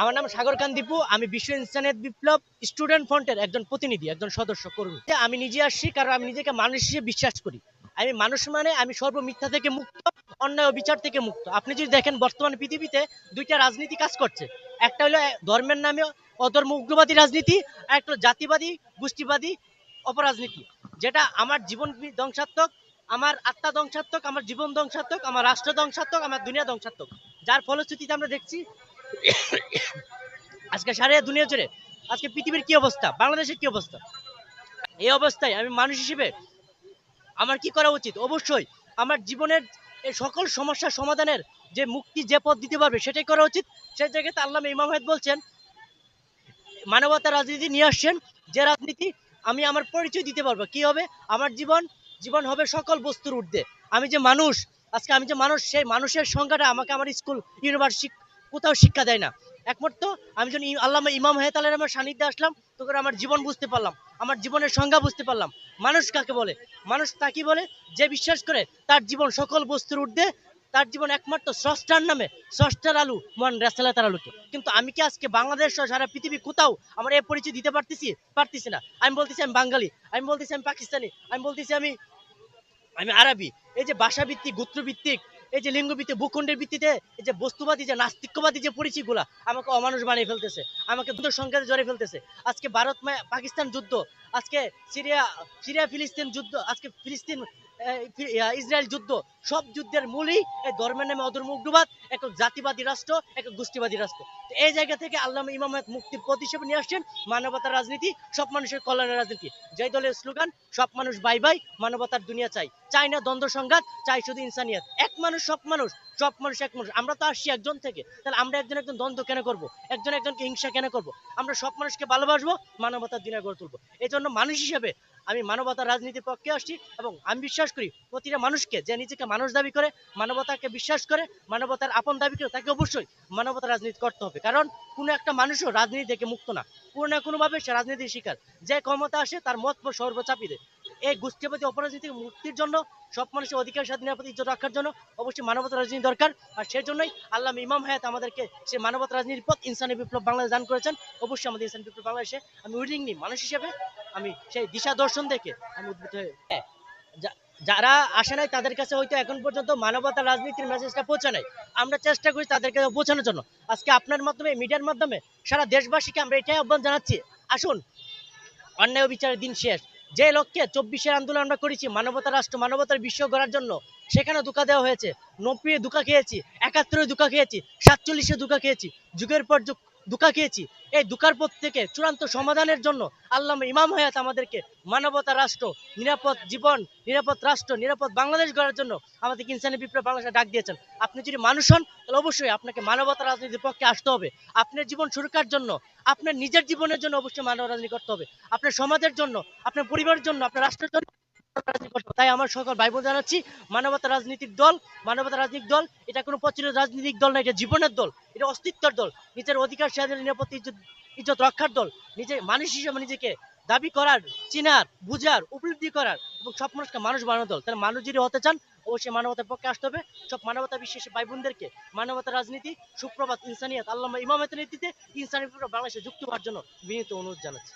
আমার নাম সাগর খান দীপু আমি বিশ্ব ইনসানিয়ত বিপ্লব স্টুডেন্ট ফ্রন্টের একজন প্রতিনিধি, একজন সদস্য কর্মী। আমি নিজে আসছি কারণ আমি নিজেকে মানুষ হিসেবে বিশ্বাস করি। আমি মানুষ মানে আমি সর্বমিথ্যা থেকে মুক্ত, অন্যায় বিচার থেকে মুক্ত। আপনি যদি দেখেন বর্তমান পৃথিবীতে দুইটা রাজনীতি কাজ করছে। একটা হলো ধর্মের নামে অধর্ম উগ্রবাদী রাজনীতি, আর একটা জাতিবাদী, গোষ্ঠীবাদী অপরাজনীতি। যেটা আমার জীবন ধ্বংসাত্মক, আমার আত্মা ধ্বংসাত্মক, আমার জীবন ধ্বংসাত্মক, আমার রাষ্ট্র ধ্বংসাত্মক, আমার দুনিয়া ধ্বংসাত্মক। যার ফলশ্রুতিতে আমরা দেখছি আজকে সারা দুনিয়া জুড়ে, আজকে পৃথিবীর কি অবস্থা? বাংলাদেশের কি অবস্থা? এই অবস্থায় আমি মানুষ হিসেবে আমার কি করা উচিত? অবশ্যই আমার জীবনের সকল সমস্যার সমাধানের যে মুক্তি যে পথ দিতে পারবে সেটাই করা উচিত। সেই জায়গাতে আল্লাহ ইমাম হায়দ বলছেন মানবতা রাজনীতি নিয়ে আসছেন, যে রাজনীতি আমি আমার পরিচয় দিতে পারব। কি হবে? আমার জীবন জীবন হবে সকল বস্তুর ঊর্ধ্বে। আমি যে মানুষ, আজকে আমি যে মানুষ, সেই মানুষের সংখ্যাটা আমাকে আমার স্কুল, ইউনিভার্সিটি কোথাও শিক্ষা দেয় না। একমাত্র আমি যখন আল্লামা ইমাম হেতালের আমার সান্নিধ্যে আসলাম, তখন আমার জীবন বুঝতে পারলাম, আমার জীবনের সংজ্ঞা বুঝতে পারলাম। মানুষ কাকে বলে? মানুষ তাকে বলে যে বিশ্বাস করে তার জীবন সকল বস্তুর ঊর্ধ্বে, তার জীবন একমাত্র স্রষ্টার নামে, স্রষ্টার আলু, মহান রেসালা তার আলুকে। কিন্তু আমি কি আজকে বাংলাদেশ সহ সারা পৃথিবী কোথাও আমার এই পরিচয় দিতে পারতেছি? পারতেছি না। আমি বলতেছি আমি বাঙালি, আমি বলতেছি আমি পাকিস্তানি, আমি বলতেছি আমি আমি আরবি। এই যে ভাষাভিত্তিক, গোত্রভিত্তিক এই যে লিঙ্গভিত্তি ভূখণ্ডের ভিত্তিতে এই যে বস্তুবাদী যে, নাস্তিক্যবাদী যে পরিচিগুলা আমাকে অমানুষ বানিয়ে ফেলতেছে, আমাকে দুটো সংখ্যাতে জড়ে ফেলতেছে। আজকে ভারত পাকিস্তান যুদ্ধ, আজকে সিরিয়া সিরিয়া ফিলিস্তিন যুদ্ধ, আজকে ফিলিস্তিন ইসরায়েল যুদ্ধ সব যুদ্ধের মূলই এই ধর্মের নামে অধর্ম উগ্রবাদ এক জাতিবাদী রাষ্ট্র, এক গোষ্ঠীবাদী রাষ্ট্র। তো এই জায়গা থেকে আল্লাহ ইমাম মুক্তির পথ হিসেবে নিয়ে আসছেন, মানবতার রাজনীতি, সব মানুষের কল্যাণের রাজনীতি। জয় দলের স্লোগান, সব মানুষ বাই বাই, মানবতার দুনিয়া চাই। চাই না দ্বন্দ্ব সংঘাত, চাই শুধু ইনসানিয়াত। এক মানুষ, সব মানুষ সব মানুষ এক মানুষ। আমরা তো আসছি একজন থেকে। তাহলে আমরা একজন একজন দ্বন্দ্ব কেন করব? একজন একজনকে হিংসা কেন করব? আমরা সব মানুষকে ভালোবাসবো, মানবতার দিনে গড়ে তুলবো। এই জন্য মানুষ হিসেবে আমি মানবতার রাজনীতির পক্ষে আসছি এবং আমি বিশ্বাস করি প্রতিটা মানুষকে যে নিজেকে মানুষ দাবি করে, মানবতাকে বিশ্বাস করে, মানবতার আপন দাবি করে তাকে অবশ্যই মানবতার রাজনীতি করতে হবে। কারণ কোনো একটা মানুষও রাজনীতি থেকে মুক্ত না। কোনো না কোনোভাবে সে রাজনীতির শিকার। যে ক্ষমতা আসে তার মত সর্বচাপি দেয়। এই গোষ্ঠীবাদী অপরাজনীতি মুক্তির জন্য, সব মানুষের অধিকার স্বাধীন নিরাপদ ইজ্জত রাখার জন্য অবশ্যই মানবতা রাজনীতি দরকার। আর সেই জন্যই আল্লাহ ইমাম হায়াত আমাদেরকে সে মানবতা রাজনীতির পথ ইনসানি বিপ্লব বাংলাদেশ দান করেছেন। অবশ্যই আমাদের ইনসানি বিপ্লব বাংলাদেশে আমি উইলিং নি মানুষ হিসেবে। আমি সেই দিশা দর্শন দেখে আমি উদ্ভূত হয়ে হ্যাঁ, যারা আসে নাই তাদের কাছে হয়তো এখন পর্যন্ত মানবতা রাজনীতির মেসেজটা পৌঁছে নাই। আমরা চেষ্টা করি তাদেরকে পৌঁছানোর জন্য। আজকে আপনার মাধ্যমে মিডিয়ার মাধ্যমে সারা দেশবাসীকে আমরা এটাই আহ্বান জানাচ্ছি। আসুন অন্যায় বিচারের দিন শেষ। যে লক্ষ্যে চব্বিশের আন্দোলন আমরা করেছি মানবতা রাষ্ট্র মানবতার বিশ্ব গড়ার জন্য সেখানে ধোকা দেওয়া হয়েছে। নব্বই ধোকা খেয়েছি। একাত্তরে ধোকা খেয়েছি, সাতচল্লিশে ধোকা খেয়েছি, যুগের পর যুগ ধোকা খেয়েছি। এই ধোকার পথ থেকে চূড়ান্ত সমাধানের জন্য আল্লাহ ইমাম হায়াত আমাদেরকে মানবতা রাষ্ট্র, নিরাপদ জীবন, নিরাপদ রাষ্ট্র, নিরাপদ বাংলাদেশ গড়ার জন্য আমাদেরকে ইনসানি বিপ্লব বাংলাদেশে ডাক দিয়েছেন। আপনি যদি মানুষ হন, তাহলে অবশ্যই আপনাকে মানবতা রাজনীতির পক্ষে আসতে হবে। আপনার জীবন সুরক্ষার জন্য, আপনার নিজের জীবনের জন্য অবশ্যই মানব রাজনীতি করতে হবে। আপনার সমাজের জন্য, আপনার পরিবারের জন্য, আপনার রাষ্ট্রের জন্য। তাই আমার সকল ভাই বোন জানাচ্ছি, মানবতা রাজনীতির দল, মানবতা রাজনৈতিক দল, এটা কোনো প্রচলিত রাজনৈতিক দল না, এটা জীবনের দল, এটা অস্তিত্বের দল, নিজের অধিকার স্বাধীন নিরাপত্তা, ইজ্জত রক্ষার দল, নিজে মানুষ হিসেবে নিজেকে দাবি করার, চিনার, বুঝার, উপলব্ধি করার এবং সব মানুষকে মানুষ বানানোর দল। তাহলে মানুষ যদি হতে চান, অবশ্যই মানবতার পক্ষে আসতে হবে। সব মানবতা বিশ্বাসী ভাই বোনদেরকে মানবতা রাজনীতি, সুপ্রভাত, ইনসানিয়াত আল্লাহ ইমামতের নীতিতে ইনসানি বাংলাদেশে যুক্ত হওয়ার জন্য বিনীত অনুরোধ জানাচ্ছি।